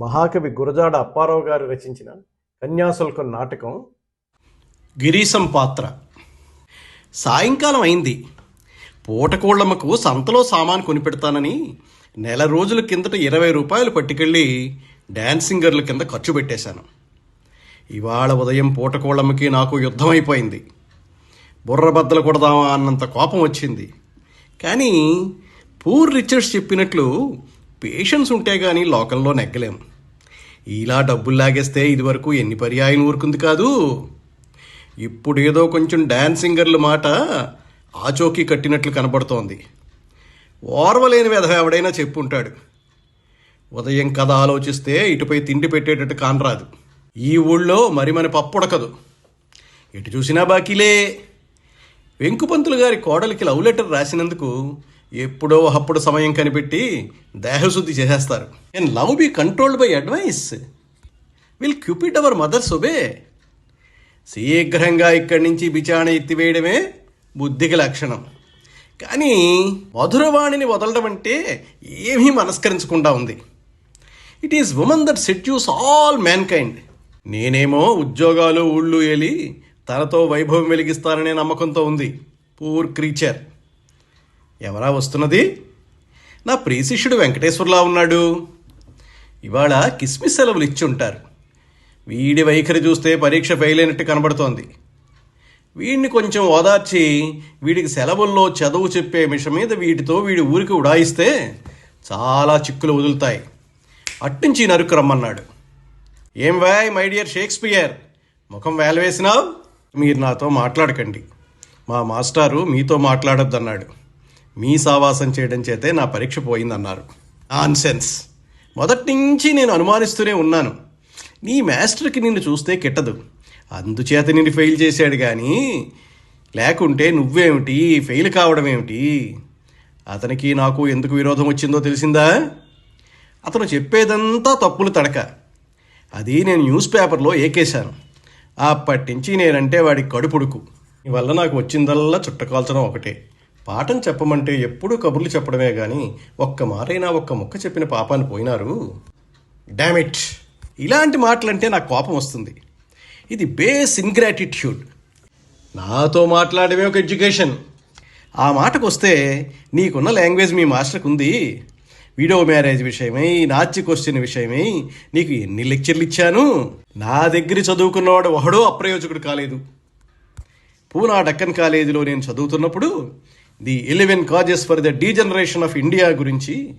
మహాకవి గురజాడ అప్పారావు గారు రచించిన కన్యాశుల్కం నాటకం. గిరీశం పాత్ర. సాయంకాలం అయింది. పూటకోళ్ళమ్మకు సంతలో సామాను కొనిపెడతానని నెల రోజుల కిందట ఇరవై రూపాయలు పట్టుకెళ్ళి డ్యాన్సింగర్ల కింద ఖర్చు పెట్టేశాను. ఇవాళ ఉదయం పూటకోళ్ళమ్మకి నాకు యుద్ధం అయిపోయింది. బుర్రబద్దలు కొడదామా అన్నంత కోపం వచ్చింది. కానీ పూర్ రిచర్డ్స్ చెప్పినట్లు పేషెన్స్ ఉంటే కానీ లోకంలో నెగ్గలేము ఇలా డబ్బులు లాగేస్తే ఇదివరకు ఎన్ని పర్యాయం ఊరుకుంది కాదు. ఇప్పుడు ఏదో కొంచెం డాన్సింగర్ల మాట ఆచోకీ కట్టినట్లు కనబడుతోంది. ఓర్వలేని విధ ఎవడైనా చెప్పుంటాడు. ఉదయం కథ ఆలోచిస్తే ఇటుపై తిండి పెట్టేటట్టు కానరాదు. ఈ ఊళ్ళో మరి మన పప్పుడకదు. ఎటు చూసినా బాకీలే. వెంకుపంతులు గారి కోడలికి లవ్ లెటర్ రాసినందుకు ఎప్పుడో అప్పుడు సమయం కనిపెట్టి దేహశుద్ధి చేసేస్తారు. And love be controlled by advice will Cupid our mothers obey శీఘ్రంగా ఇక్కడి నుంచి బిచాణ ఎత్తివేయడమే బుద్ధికి లక్షణం. కానీ మధురవాణిని వదలడం అంటే ఏమీ మనస్కరించకుండా ఉంది. It is women that seduce all mankind నేనేమో ఉద్యోగాలు ఊళ్ళు ఏలి తనతో వైభవం వెలిగిస్తారనే నమ్మకంతో ఉంది. పూర్ క్రీచర్ ఎవరా వస్తున్నది? నా ప్రియశిష్యుడు వెంకటేశ్వర్లా ఉన్నాడు. ఇవాళ కిస్మిస్ సెలవులు ఇచ్చి ఉంటారు వీడి వైఖరి చూస్తే పరీక్ష ఫెయిల్ అయినట్టు కనబడుతోంది. వీడిని కొంచెం ఓదార్చి వీడికి సెలవుల్లో చదువు చెప్పే మిషం మీద వీటితో వీడి ఊరికి ఉడాయిస్తే చాలా చిక్కులు వదులుతాయి. అట్నుంచి నరుకు రమ్మన్నాడు. ఏం వాయ్ మై డియర్ షేక్స్పియర్? ముఖం వేలవేసినావు మీరు నాతో మాట్లాడకండి. మా మాస్టారు మీతో మాట్లాడొద్దన్నాడు. మీ సావాసం చేయడం చేతే నా పరీక్ష పోయిందన్నారు. ఆన్సెన్స్ మొదటి నుంచి నేను అనుమానిస్తూనే ఉన్నాను. నీ మాస్టర్కి నిన్ను చూస్తే కిట్టదు. అందుచేత నిన్ను ఫెయిల్ చేశాడు కానీ లేకుంటే నువ్వేమిటి? ఫెయిల్ కావడం ఏమిటి అతనికి నాకు ఎందుకు విరోధం వచ్చిందో తెలిసిందా? అతను చెప్పేదంతా తప్పులు తడక. అది నేను న్యూస్ పేపర్లో ఏకేశాను. అప్పటి నుంచి నేనంటే వాడి కడుపుడుకు. వల్ల నాకు వచ్చిందల్లా చుట్టకాల్చడం ఒకటే. పాఠం చెప్పమంటే ఎప్పుడూ కబుర్లు చెప్పడమే కానీ ఒక్క మారైనా ఒక్క ముక్క చెప్పిన పాపాన్ని పోయినారు. డామిట్ ఇలాంటి మాటలంటే నాకు కోపం వస్తుంది. ఇది బేస్ ఇన్గ్రాటిట్యూడ్ నాతో మాట్లాడమే ఒక ఎడ్యుకేషన్. ఆ మాటకు వస్తే నీకున్న లాంగ్వేజ్ మీ మాస్టర్కి ఉంది వీడియో మ్యారేజ్ విషయమై నాచి క్వశ్చన్ విషయమై నీకు ఎన్ని లెక్చర్లు ఇచ్చాను? నా దగ్గర చదువుకున్నవాడు ఒకడో అప్రయోజకుడు కాలేదు. పూనా డక్కన్ కాలేజీలో నేను చదువుతున్నప్పుడు the eleven causes for the degeneration of India గురించి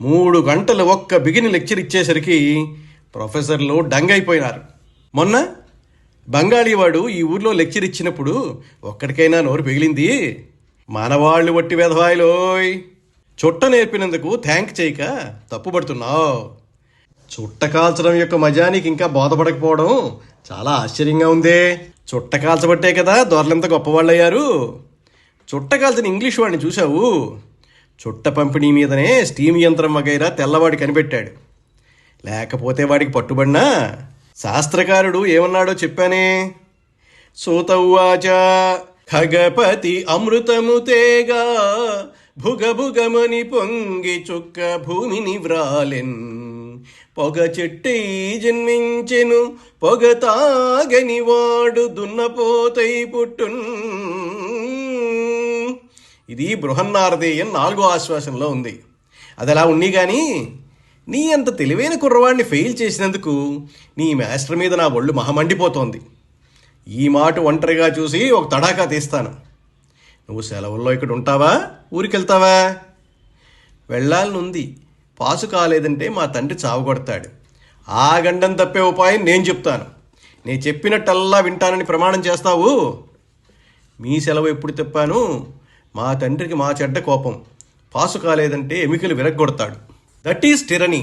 మూడు గంటలు ఒక్క బిగిని లెక్చర్ ఇచ్చేసరికి ప్రొఫెసర్లు డంగైపోయినారు. మొన్న బంగాళీవాడు ఈ ఊర్లో లెక్చర్ ఇచ్చినప్పుడు ఒక్కడికైనా నోరు పిగిలింది. మనవాళ్ళు వట్టి వెధవాయిలోయ్. చుట్ట నేర్పినందుకు థ్యాంక్ చేయక తప్పుపడుతున్నావు. చుట్ట కాల్చడం యొక్క మజానికి ఇంకా బోధపడకపోవడం చాలా ఆశ్చర్యంగా ఉందే. చుట్ట కాల్చబట్టే కదా దొరలంత గొప్పవాళ్ళయ్యారు. చుట్టకాల్సిన ఇంగ్లీష్ వాడిని చూశావు? చుట్ట పంపిణీ మీదనే స్టీమ్ యంత్రం వగైరా తెల్లవాడి కనిపెట్టాడు. లేకపోతే వాడికి పట్టుబడినా? శాస్త్రకారుడు ఏమన్నాడో చెప్పానే? సూతౌవాచ ఖగపతి అమృతము తేగా భుగభుగమని పొంగి చుక్క భూమిని వ్రాలెన్. పొగ చెట్టై జన్మించెను పొగ తాగని వాడు దున్నపోతై పుట్టున్. ఇది బృహన్నారదేయం నాలుగో ఆశ్వాసంలో ఉంది. అది అలా ఉన్ని కానీ నీ అంత తెలివైన కుర్రవాడిని ఫెయిల్ చేసినందుకు నీ మాస్టర్ మీద నా ఒళ్ళు మహమండిపోతోంది. ఈ మాట ఒంటరిగా చూసి ఒక తడాకా తీస్తాను. నువ్వు సెలవుల్లో ఇక్కడ ఉంటావా? ఊరికెళ్తావా? వెళ్ళాలనుంది. పాసు కాలేదంటే మా తండ్రి చావగొడతాడు ఆ గండం తప్పే ఉపాయం నేను చెప్తాను. నేను చెప్పినట్టల్లా వింటానని ప్రమాణం చేస్తావు? మీ సెలవు ఎప్పుడు తిప్పాను? మా తండ్రికి మా చెడ్డ కోపం. పాసు కాలేదంటే ఎమికలు విరగ్గొడతాడు. దట్ ఈస్ టిరనీ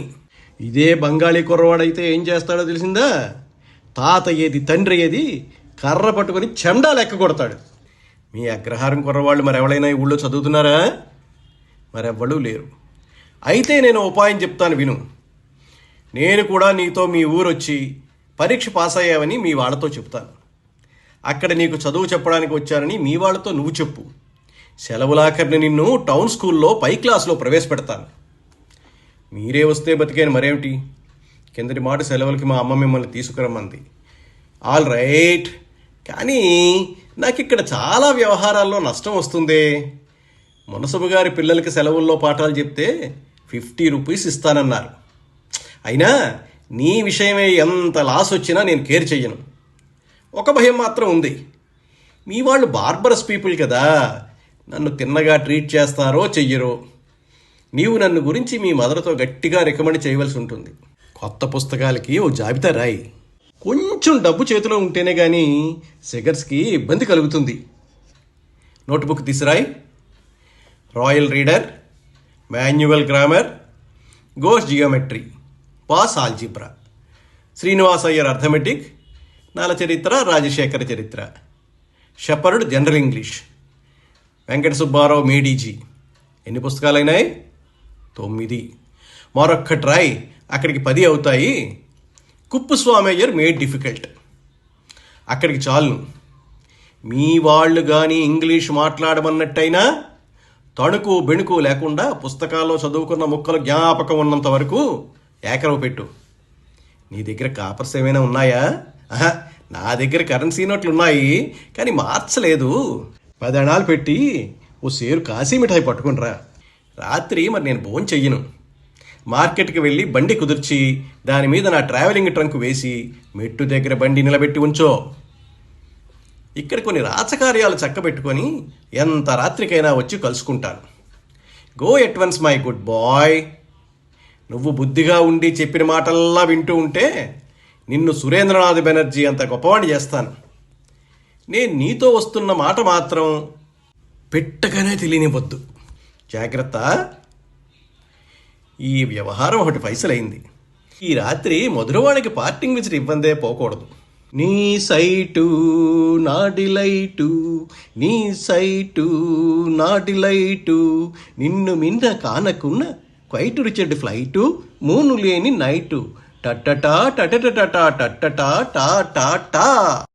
ఇదే బంగాళీ కుర్రవాడైతే ఏం చేస్తాడో తెలిసిందా? తాత ఏది తండ్రి ఏది కర్ర పట్టుకొని చెండా లెక్క కొడతాడు. మీ అగ్రహారం కుర్రవాళ్ళు మరెవడైనా ఈ ఊళ్ళో చదువుతున్నారా? మరెవ్వడూ లేరు. అయితే నేను ఉపాయం చెప్తాను విను. నేను కూడా నీతో మీ ఊరొచ్చి పరీక్ష పాస్ అయ్యావని మీ వాళ్ళతో చెప్తాను. అక్కడ నీకు చదువు చెప్పడానికి వచ్చానని మీ వాళ్ళతో నువ్వు చెప్పు. సెలవులాఖరిని నిన్ను టౌన్ స్కూల్లో పై క్లాస్లో ప్రవేశపెడతాను. మీరే వస్తే బతికాను మరేమిటి? కిందటి మాట సెలవులకి మా అమ్మ మిమ్మల్ని తీసుకురమ్మంది. All right. కానీ నాకు ఇక్కడ చాలా వ్యవహారాల్లో నష్టం వస్తుందే. మునసబు గారి పిల్లలకి సెలవుల్లో పాఠాలు చెప్తే ఫిఫ్టీ రూపీస్ ఇస్తానన్నారు. అయినా నీ విషయమే ఎంత లాస్ వచ్చినా నేను కేర్ చెయ్యను. ఒక భయం మాత్రం ఉంది. మీ వాళ్ళు బార్బరస్ పీపుల్ కదా. నన్ను తిన్నగా ట్రీట్ చేస్తారో చెయ్యరో నీవు నన్ను గురించి మీ మదర్తో గట్టిగా రికమెండ్ చేయవలసి ఉంటుంది. కొత్త పుస్తకాలకి ఓ జాబితా రాయి. కొంచెం డబ్బు చేతిలో ఉంటేనే కానీ సిగర్స్కి ఇబ్బంది కలుగుతుంది. నోట్బుక్ తీసిరాయి. రాయల్ రీడర్ మాన్యువల్ గ్రామర్ గోస్ జియోమెట్రీ పాస్ ఆల్జిబ్రా శ్రీనివాస్ అయ్యర్ అర్థమెటిక్ నల చరిత్ర రాజశేఖర చరిత్ర. Shepherd general English. Venkata Subbarao made easy ఎన్ని పుస్తకాలైనాయి? తొమ్మిది. మరొక్క ట్రై అక్కడికి పది అవుతాయి. Kuppuswamy Swamyiyer made difficult. అక్కడికి చాలును. మీ వాళ్ళు కానీ ఇంగ్లీష్ మాట్లాడమన్నట్టయినా తణుకు బెణుకు లేకుండా పుస్తకాల్లో చదువుకున్న ముక్కలు జ్ఞాపకం ఉన్నంత వరకు ఏకరవ పెట్టు. నీ దగ్గర కాపర్స్ ఏమైనా ఉన్నాయా? నా దగ్గర కరెన్సీ నోట్లు ఉన్నాయి కానీ మార్చలేదు. పదణాలు పెట్టి ఓ సేరు కాశీ మిఠాయి పట్టుకునిరా. రాత్రి మరి నేను భోజనం చెయ్యను. మార్కెట్కి వెళ్ళి బండి కుదిర్చి దాని మీద నా ట్రావెలింగ్ ట్రంక్ వేసి మెట్టు దగ్గర బండి నిలబెట్టి ఉంచో. ఇక్కడ కొన్ని రాచకార్యాలు చక్కబెట్టుకొని ఎంత రాత్రికైనా వచ్చి కలుసుకుంటాను. Go at once my good boy నువ్వు బుద్ధిగా ఉండి చెప్పిన మాటల్లా వింటూ ఉంటే నిన్ను సురేంద్రనాథ్ బెనర్జీ అంత గొప్పవాణ్ణి చేస్తాను. నేను నీతో వస్తున్న మాట మాత్రం పెట్టగానే తెలియనివ్వద్దు. జాగ్రత్త. ఈ వ్యవహారం ఒకటి పైసలైంది ఈ రాత్రి మధురవాడికి పార్టింగ్ విజిట్ ఇవ్వందే పోకూడదు. నీ సైటు నా డిలైటు నీ సైటు నా డిలైటు నిన్ను మిన్న కానకున్న క్వైట్ రిచర్డ్ ఫ్లైటు మూను లేని నైటు. టట్టటా టటటటా టట్టటా టా టా టా.